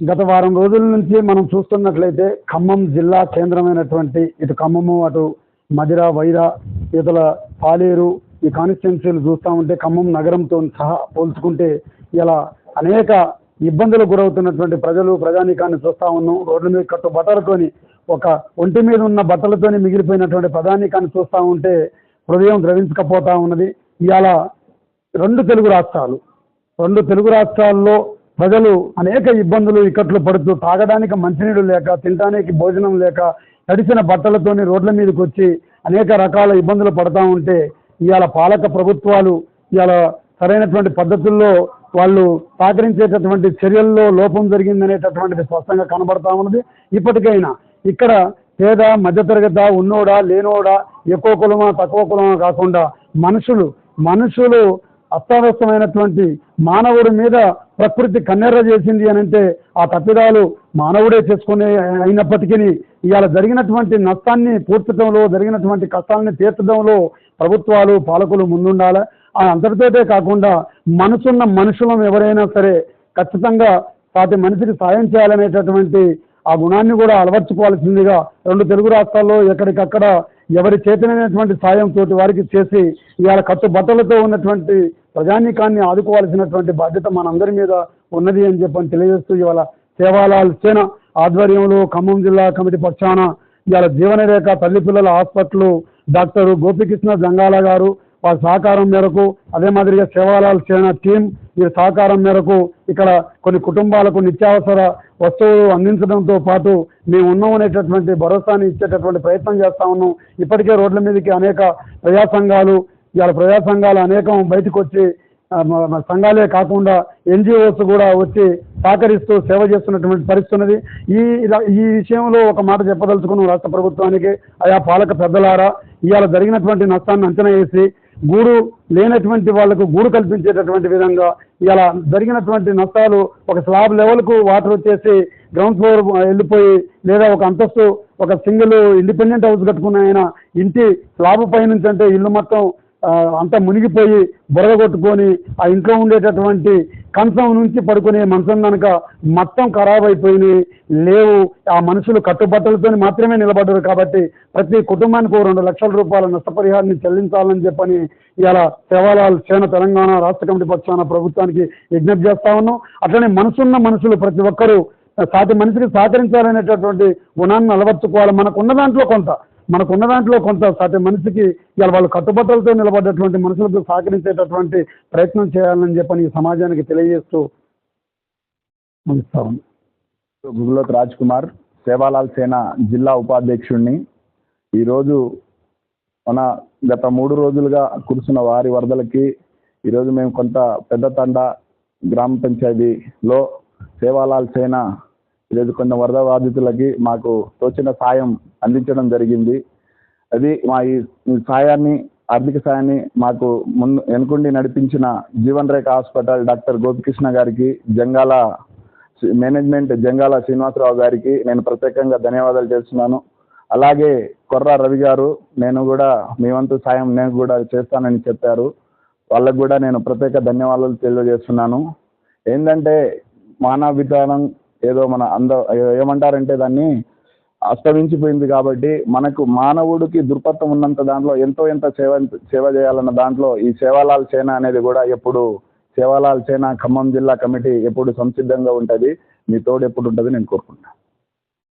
గత వారం రోజుల నుంచి మనం చూస్తున్నట్లయితే ఖమ్మం జిల్లా కేంద్రమైనటువంటి ఇటు ఖమ్మము అటు మదిర వైరా ఇతల పాలేరు ఈ కాన్స్టిట్యున్సీలు చూస్తూ ఉంటే ఖమ్మం నగరంతో సహా పోల్చుకుంటే ఇలా అనేక ఇబ్బందులకు గురవుతున్నటువంటి ప్రజలు ప్రజానీకాన్ని చూస్తూ ఉన్నాం. రోడ్ల మీద కట్టు బట్టలతోని ఒక ఒంటి మీద ఉన్న బట్టలతోని మిగిలిపోయినటువంటి ప్రజానీకాన్ని చూస్తూ ఉంటే హృదయం ద్రవించకపోతా ఉన్నది. ఇవాళ రెండు తెలుగు రాష్ట్రాలు రెండు తెలుగు రాష్ట్రాల్లో ప్రజలు అనేక ఇబ్బందులు ఇక్కట్లు పడుతూ తాగడానికి మంచినీళ్ళు లేక తినడానికి భోజనం లేక తడిసిన బట్టలతోని రోడ్ల మీదకి వచ్చి అనేక రకాల ఇబ్బందులు పడతా ఉంటే ఇవాళ పాలక ప్రభుత్వాలు ఇవాళ సరైనటువంటి పద్ధతుల్లో వాళ్ళు సహకరించేటటువంటి చర్యల్లో లోపం జరిగిందనేటటువంటిది స్పష్టంగా కనబడతా ఉన్నది. ఇప్పటికైనా ఇక్కడ పేద మధ్యతరగత ఉన్నోడా లేనోడా ఎక్కువ కులమా తక్కువ కులమా కాకుండా మనుషులు మనుషులు అస్తవ్యస్తమైనటువంటి మానవుడి మీద ప్రకృతి కన్నెర్ర చేసింది అని అంటే ఆ తప్పిదాలు మానవుడే చేసుకునే అయినప్పటికీ ఇవాళ జరిగినటువంటి నష్టాన్ని పూర్చడంలో జరిగినటువంటి కష్టాలని తీర్చడంలో ప్రభుత్వాలు పాలకులు ముందుండాలి. ఆ అంతటితోటే కాకుండా మనసున్న మనుషులం ఎవరైనా సరే ఖచ్చితంగా వాటి మనిషికి సాయం చేయాలనేటటువంటి ఆ గుణాన్ని కూడా అలవర్చుకోవాల్సిందిగా రెండు తెలుగు రాష్ట్రాల్లో ఎక్కడికక్కడ ఎవరి చేతనైనటువంటి సాయం తోటి వారికి చేసి ఇవాళ కట్టుబట్టలతో ఉన్నటువంటి ప్రజానీకాన్ని ఆదుకోవాల్సినటువంటి బాధ్యత మనందరి మీద ఉన్నది అని చెప్పని తెలియజేస్తూ ఇవాళ సేవాలాల్ సేన ఆధ్వర్యంలో ఖమ్మం జిల్లా కమిటీ పక్షాన ఇవాళ జీవనరేఖ తల్లి పిల్లల హాస్పిటల్ డాక్టర్ గోపికృష్ణ జంగాల గారు వారి సహకారం మేరకు అదే మాదిరిగా సేవాలాల్ సేన టీం వీరి సహకారం మేరకు ఇక్కడ కొన్ని కుటుంబాలకు నిత్యావసర వస్తువులు అందించడంతో పాటు మేము ఉన్నాం అనేటటువంటి భరోసాని ఇచ్చేటటువంటి ప్రయత్నం చేస్తా ఉన్నాం. ఇప్పటికే రోడ్ల మీదకి అనేక ప్రజా సంఘాలు ఇవాళ ప్రజా సంఘాలు అనేకం బయటకు వచ్చి సంఘాలే కాకుండా ఎన్జిఓస్ కూడా వచ్చి సహకరిస్తూ సేవ చేస్తున్నటువంటి పరిస్థితి ఉన్నది. ఈ ఇలా- ఈ విషయంలో ఒక మాట చెప్పదలుచుకున్నాం రాష్ట్ర ప్రభుత్వానికి. ఆయా పాలక పెద్దలారా ఇవాళ జరిగినటువంటి నష్టాన్ని అంచనా వేసి గూడు లేనటువంటి వాళ్ళకు గూడు కల్పించేటటువంటి విధంగా ఇలా జరిగినటువంటి నష్టాలు ఒక స్లాబ్ లెవెల్కు వాటర్ వచ్చేసి గ్రౌండ్ ఫ్లోర్ వెళ్ళిపోయి లేదా ఒక అంతస్తు ఒక సింగిల్ ఇండిపెండెంట్ హౌస్ కట్టుకున్న ఆయన ఇంటి స్లాబ్ పైనుంచి అంటే ఇల్లు మొత్తం అంతా మునిగిపోయి బురద కొట్టుకొని ఆ ఇంట్లో ఉండేటటువంటి కంచం నుంచి పడుకునే మంచం కనుక మొత్తం ఖరాబ్ అయిపోయినాయి లేవు. ఆ మనుషులు కట్టుబట్టలతో మాత్రమే నిలబడ్డారు కాబట్టి ప్రతి కుటుంబానికి రెండు లక్షల రూపాయల నష్టపరిహారాన్ని చెల్లించాలని చెప్పని ఇలా సేవాలాల్ సేన తెలంగాణ రాష్ట్ర కమిటీ పక్షాన ప్రభుత్వానికి విజ్ఞప్తి చేస్తా ఉన్నాం. అట్లనే మనసున్న మనుషులు ప్రతి ఒక్కరూ సాటి మనిషికి సహకరించాలనేటటువంటి గుణాన్ని అలవర్చుకోవాలి. మనకున్న దాంట్లో కొంత. మనకున్న దాంట్లో కొంత సాటి మనిషికి ఇవాళ వాళ్ళు కట్టుబట్టలతో నిలబడ్డటువంటి మనుషులకు సహకరించేటటువంటి ప్రయత్నం చేయాలని చెప్పని ఈ సమాజానికి తెలియజేస్తూ ముగిస్తా. ఉంది గుగులోత్ రాజ్ కుమార్ సేవాలాల్ సేన జిల్లా ఉపాధ్యక్షుడిని ఈరోజు మన గత మూడు రోజులుగా కురిసిన వారి వరదలకి ఈరోజు మేము కొంత పెద్ద తండ గ్రామ పంచాయతీలో సేవాలాల్ సేన ఈరోజు కొంత వరద బాధితులకి మాకు తోచిన సాయం అందించడం జరిగింది. అది మా ఈ సాయాన్ని ఆర్థిక సాయాన్ని మాకు ముందు వెనుకుండి నడిపించిన జీవన్ రేఖ హాస్పిటల్ డాక్టర్ గోపికృష్ణ గారికి జంగాల మేనేజ్మెంట్ జంగాల శ్రీనివాసరావు గారికి నేను ప్రత్యేకంగా ధన్యవాదాలు చేస్తున్నాను. అలాగే కొర్ర రవి గారు నేను కూడా మీ వంతు సాయం నేను కూడా చేస్తానని చెప్పారు. వాళ్ళకు కూడా నేను ప్రత్యేక ధన్యవాదాలు తెలియజేస్తున్నాను. ఏంటంటే మానవ విధానం ఏదో మన అంద ఏమంటారంటే దాన్ని అస్తమించిపోయింది కాబట్టి మనకు మానవుడికి దృపత్వం ఉన్నంత దాంట్లో ఎంతో ఎంత సేవ సేవ చేయాలన్న దాంట్లో ఈ సేవాలాల్ సేన అనేది కూడా ఎప్పుడు సేవాలాల్ సేన ఖమ్మం జిల్లా కమిటీ ఎప్పుడు సంసిద్ధంగా ఉంటుంది. మీ తోడు ఎప్పుడు ఉంటుంది నేను కోరుకుంటాను